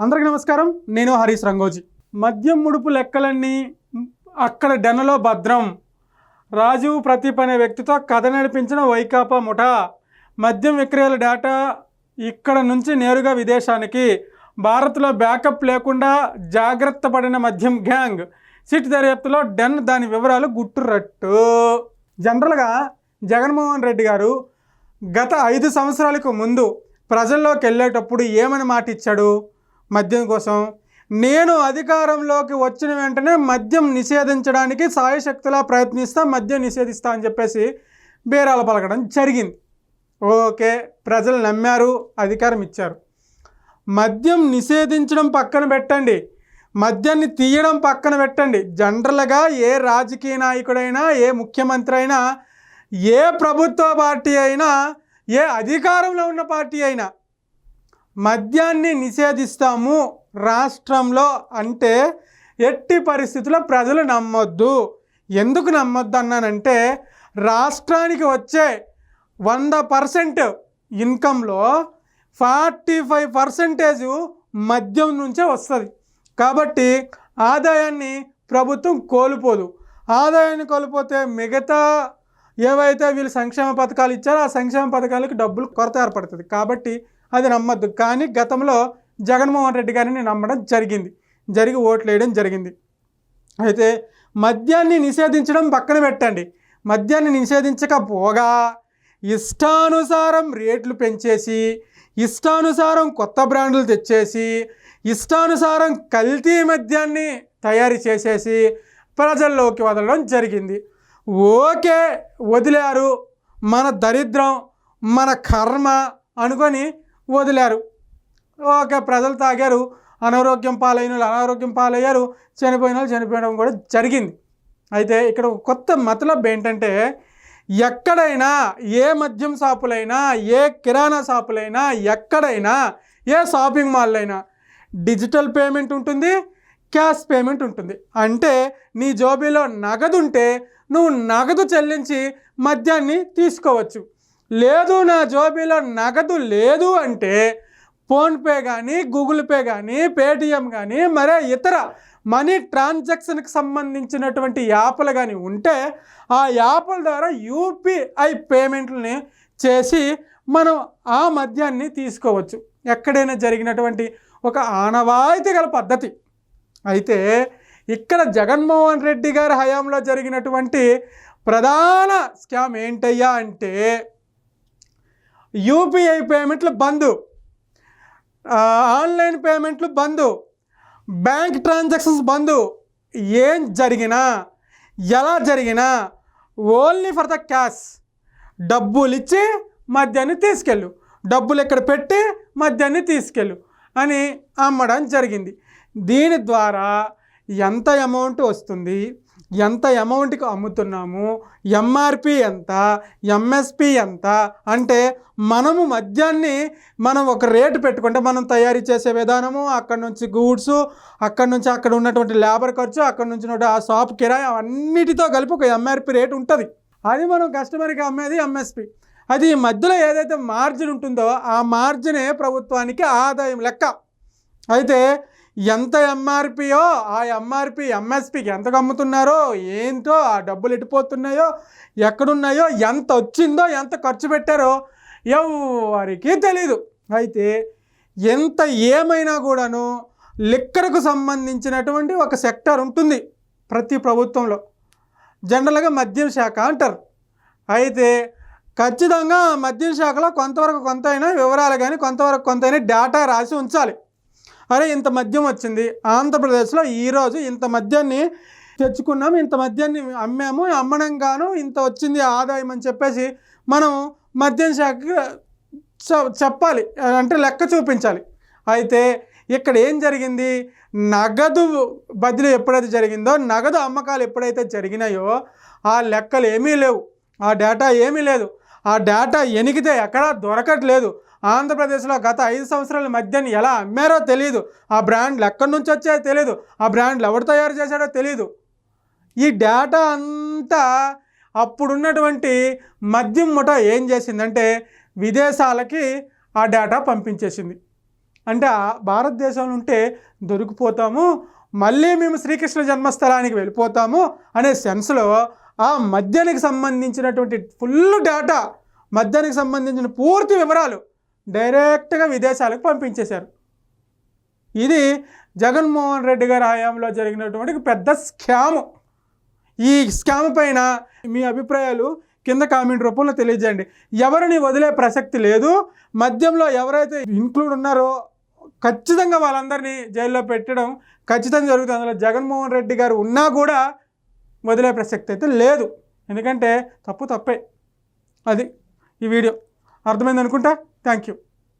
అందరికీ నమస్కారం. నేను హరీష్ రంగోజీ. మద్యం ముడుపు లెక్కలన్నీ అక్కడ డెనలో భద్రం. రాజీవ్ ప్రతీప్ అనే వ్యక్తితో కథ నడిపించిన వైకాపా ముఠా. మద్యం విక్రయాల డేటా ఇక్కడ నుంచి నేరుగా విదేశానికి. భారత్లో బ్యాకప్ లేకుండా జాగ్రత్త పడిన మద్యం గ్యాంగ్. సిట్ దర్యాప్తులో డెన్ దాని వివరాలు గుట్టురట్టు. జనరల్గా జగన్మోహన్ రెడ్డి గారు గత ఐదు సంవత్సరాలకు ముందు ప్రజల్లోకి వెళ్ళేటప్పుడు ఏమని మాట ఇచ్చాడు మద్యం కోసం. నేను అధికారంలోకి వచ్చిన వెంటనే మద్యం నిషేధించడానికి సాయశక్తులా ప్రయత్నిస్తా మద్యం నిషేధిస్తా అని చెప్పేసి బేరాలు పలకడం జరిగింది. ఓకే ప్రజలు నమ్మారు అధికారం ఇచ్చారు. మద్యం నిషేధించడం పక్కన పెట్టండి. మద్యాన్ని తీయడం పక్కన పెట్టండి. జనరల్గా ఏ రాజకీయ నాయకుడైనా ఏ ముఖ్యమంత్రి అయినా ఏ ప్రభుత్వ పార్టీ అయినా ఏ అధికారంలో ఉన్న పార్టీ అయినా మద్యాన్ని నిషేధిస్తాము రాష్ట్రంలో అంటే ఎట్టి పరిస్థితుల్లో ప్రజలు నమ్మొద్దు. ఎందుకు నమ్మొద్దు అన్నానంటే రాష్ట్రానికి వచ్చే వంద పర్సెంట్ ఇన్కంలో ఫార్టీ ఫైవ్ పర్సెంటేజ్ మద్యం నుంచే వస్తుంది. కాబట్టి ఆదాయాన్ని ప్రభుత్వం కోల్పోదు. ఆదాయాన్ని కోల్పోతే మిగతా ఏవైతే వీళ్ళు సంక్షేమ పథకాలు ఇచ్చారో ఆ సంక్షేమ పథకాలకు డబ్బులు కొరత ఏర్పడుతుంది. కాబట్టి అది నమ్మద్దు. కానీ గతంలో జగన్మోహన్ రెడ్డి గారిని నమ్మడం జరిగింది. జరిగి ఓట్లు వేయడం జరిగింది. అయితే మద్యాన్ని నిషేధించడం పక్కన పెట్టండి. మద్యాన్ని నిషేధించకపోగా ఇష్టానుసారం రేట్లు పెంచేసి ఇష్టానుసారం కొత్త బ్రాండ్లు తెచ్చేసి ఇష్టానుసారం కల్తీ మద్యాన్ని తయారు చేసేసి ప్రజల్లోకి వదలడం జరిగింది. ఓకే వదిలారు. మన దరిద్రం మన కర్మ అనుకొని వదిలారు. ఓకే ప్రజలు తాగారు అనారోగ్యం పాలైన వాళ్ళు అనారోగ్యం పాలయ్యారు చనిపోయిన వాళ్ళు చనిపోయడం కూడా జరిగింది. అయితే ఇక్కడ ఒక కొత్త మతలబ్ ఏంటంటే ఎక్కడైనా ఏ మద్యం షాపులైనా ఏ కిరాణా షాపులైనా ఎక్కడైనా ఏ షాపింగ్ మాల్ అయినా డిజిటల్ పేమెంట్ ఉంటుంది క్యాష్ పేమెంట్ ఉంటుంది. అంటే నీ జోబీలో నగదు ఉంటే నువ్వు నగదు చెల్లించి మద్యాన్ని తీసుకోవచ్చు. లేదు నా జోబీలో నగదు లేదు అంటే ఫోన్పే కానీ గూగుల్ పే కానీ పేటిఎం కానీ మరే ఇతర మనీ ట్రాన్సాక్షన్కి సంబంధించినటువంటి యాప్లు కానీ ఉంటే ఆ యాప్ల ద్వారా యూపీఐ పేమెంట్లని చేసి మనం ఆ మద్యాన్ని తీసుకోవచ్చు. ఎక్కడైనా జరిగినటువంటి ఒక ఆనవాయితీ గల పద్ధతి. అయితే ఇక్కడ జగన్మోహన్ రెడ్డి గారి హయాంలో జరిగినటువంటి ప్రధాన స్కామ్ ఏంటయ్యా అంటే యూపీఐ పేమెంట్లు బంద్. ఆన్లైన్ పేమెంట్లు బంద్. బ్యాంక్ ట్రాన్సాక్షన్స్ బంద్. ఏం జరిగినా ఎలా జరిగినా ఓన్లీ ఫర్ ద క్యాష్. డబ్బులు ఇచ్చి మద్యాన్ని తీసుకెళ్ళు. డబ్బులు ఇక్కడ పెట్టి మద్యాన్ని తీసుకెళ్ళు అని అమ్మడం జరిగింది. దీని ద్వారా ఎంత అమౌంట్ వస్తుంది? ఎంత అమౌంట్కి అమ్ముతున్నాము? ఎంఆర్పి ఎంత? ఎంఎస్పి ఎంత? అంటే మనము మద్యాన్ని మనం ఒక రేటు పెట్టుకుంటే మనం తయారీ చేసే విధానము అక్కడ నుంచి గూడ్స్ అక్కడ నుంచి అక్కడ ఉన్నటువంటి లేబర్ ఖర్చు అక్కడ నుంచి ఆ షాప్ కిరాయి అన్నిటితో కలిపి ఒక ఎంఆర్పి రేటు ఉంటుంది. అది మనం కస్టమర్కి అమ్మేది ఎంఎస్పి అది ఈ మధ్యలో ఏదైతే మార్జిన్ ఉంటుందో ఆ మార్జినే ప్రభుత్వానికి ఆదాయం లెక్క. అయితే ఎంత ఎంఆర్పియో ఆ ఎంఆర్పి ఎంఎస్పికి ఎంత అమ్ముతున్నారో ఏంటో ఆ డబ్బులు ఎట్టిపోతున్నాయో ఎక్కడున్నాయో ఎంత వచ్చిందో ఎంత ఖర్చు పెట్టారో ఎవరికి తెలీదు. అయితే ఎంత ఏమైనా కూడాను లిక్కర్కు సంబంధించినటువంటి ఒక సెక్టర్ ఉంటుంది ప్రతి ప్రభుత్వంలో. జనరల్గా మద్యం శాఖ అంటారు. అయితే ఖచ్చితంగా మద్యం శాఖలో కొంతవరకు కొంత అయినా వివరాలు కానీ కొంతవరకు కొంత అయినా డేటా రాసి ఉంచాలి. అరే ఇంత మద్యం వచ్చింది. ఆంధ్రప్రదేశ్లో ఈరోజు ఇంత మద్యాన్ని తెచ్చుకున్నాం ఇంత మద్యాన్ని అమ్మాము అమ్మడం గాను ఇంత వచ్చింది ఆదాయం అని చెప్పేసి మనం మద్యం శాఖకి చెప్పాలి. అంటే లెక్క చూపించాలి. అయితే ఇక్కడ ఏం జరిగింది? నగదు బదిలీ ఎప్పుడైతే జరిగిందో నగదు అమ్మకాలు ఎప్పుడైతే జరిగినాయో ఆ లెక్కలు ఏమీ లేవు. ఆ డేటా ఏమీ లేదు. ఆ డేటా ఎనికితే ఎక్కడా దొరకట్లేదు. ఆంధ్రప్రదేశ్లో గత ఐదు సంవత్సరాల మధ్యని ఎలా అమ్మారో తెలియదు ఆ బ్రాండ్లు ఎక్కడి నుంచి వచ్చాయో తెలియదు ఆ బ్రాండ్లు ఎవరు తయారు చేశాడో తెలియదు ఈ డేటా అంతా అప్పుడున్నటువంటి మద్యం ముఠ ఏం చేసిందంటే విదేశాలకి ఆ డేటా పంపించేసింది. అంటే భారతదేశంలో ఉంటే దొరికిపోతాము మళ్ళీ మేము శ్రీకృష్ణ జన్మస్థలానికి వెళ్ళిపోతాము అనే సెన్స్లో ఆ మద్యానికి సంబంధించినటువంటి ఫుల్ డేటా మద్యానికి సంబంధించిన పూర్తి వివరాలు డైరెక్ట్గా విదేశాలకు పంపించేశారు. ఇది జగన్మోహన్ రెడ్డి గారి హయాంలో జరిగినటువంటి పెద్ద స్కాము. ఈ స్కామ్ పైన మీ అభిప్రాయాలు కింద కామెంట్ రూపంలో తెలియజేయండి. ఎవరిని వదిలే ప్రసక్తి లేదు. మద్యంలో ఎవరైతే ఇంక్లూడ్ ఉన్నారో ఖచ్చితంగా వాళ్ళందరినీ జైల్లో పెట్టడం ఖచ్చితంగా జరుగుతుంది. అందులో జగన్మోహన్ రెడ్డి గారు ఉన్నా కూడా వదిలే ప్రసక్తి అయితే లేదు. ఎందుకంటే తప్పు తప్పే. అది ఈ వీడియో. అర్థమైంది అనుకుంటా? Thank you.